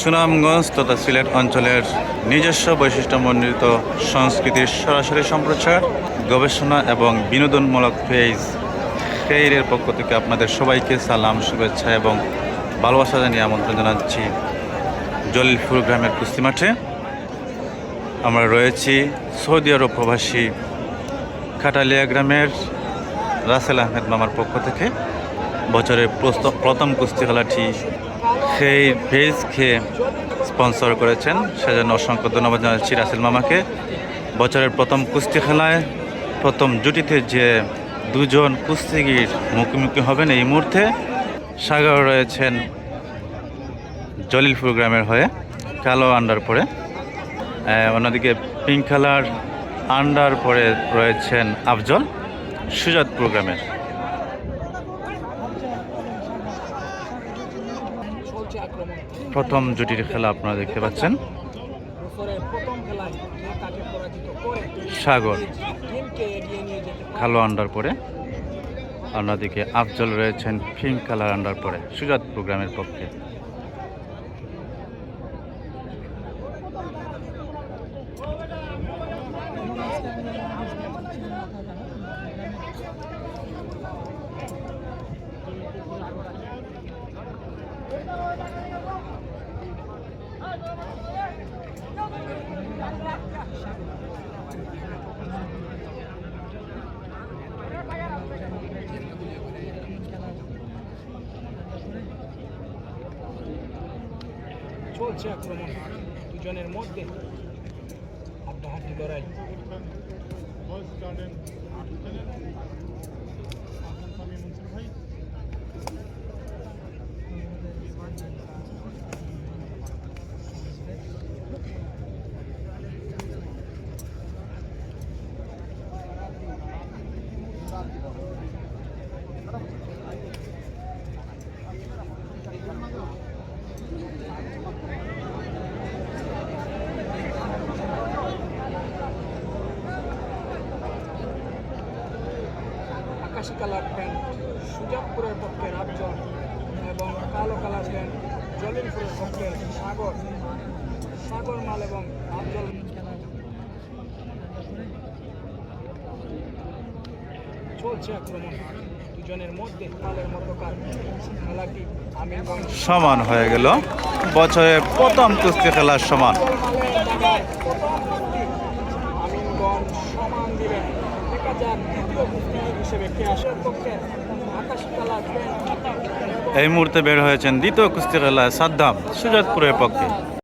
সুনামগঞ্জ তথা সিলেট অঞ্চলের নিজস্ব বৈশিষ্ট্যমণ্ডিত সংস্কৃতির সরাসরি সম্প্রচার, গবেষণা এবং বিনোদনমূলক পেজ খেইরের পক্ষ থেকে আপনাদের সবাইকে সালাম, শুভেচ্ছা এবং ভালোবাসা জানিয়ে আমন্ত্রণ জানাচ্ছি জলিলপুর গ্রামের কুস্তি মাঠে। আমরা রয়েছি সৌদি আরব প্রবাসী খাটালিয়া গ্রামের রাসেল আহমেদ মামার পক্ষ থেকে। বছরের প্রথম কুস্তি খেলাটি সেই ভেজ খেয়ে স্পন্সর করেছেন। সেজন্য অসংখ্য ধন্যবাদ জানাচ্ছি রাসেল মামাকে। বছরের প্রথম কুস্তি খেলায় প্রথম জুটিতে যে দুজন কুস্তিগির মুখোমুখি হবেন এই মুহূর্তে সাগর রয়েছেন জলিলপুর গ্রামের হয়ে, কালো আন্ডার পরে। অন্যদিকে পিঙ্ক কালার আন্ডার পরে রয়েছেন আফজল সুজাত প্রোগ্রামের চলছে আক্রমণ প্রথম জুটির খেলা আপনারা দেখতে পাচ্ছেন। সাগর কালো আন্ডার পরে। অন্যদিকে আফজল রয়েছেন পিঙ্ক কালার আন্ডার পরে সুজাত প্রোগ্রামের পক্ষে। চলছে আক্রমণ। দুজনের মধ্যে হাড্ডাহাড্ডি লড়াই। আকাশি কালার প্যান্ট সুজাবপুরের পক্ষে রাবজল এবং কালো কালার প্যান্ট জলিলপুরের পক্ষে সাগর সাগর মাল এবং আফজল চলছে আক্রমণ। দুজনের মধ্যে মালের মধ্যকার খেলাটি আমিরগঞ্জ সমান হয়ে গেল। বছরের প্রথম কুস্তি খেলার সমান। এই মুহূর্তে বের হয়েছেন দ্বিতীয় কুস্তি খেলায় সাদ্দাম, সুজাতপুরের পক্ষে।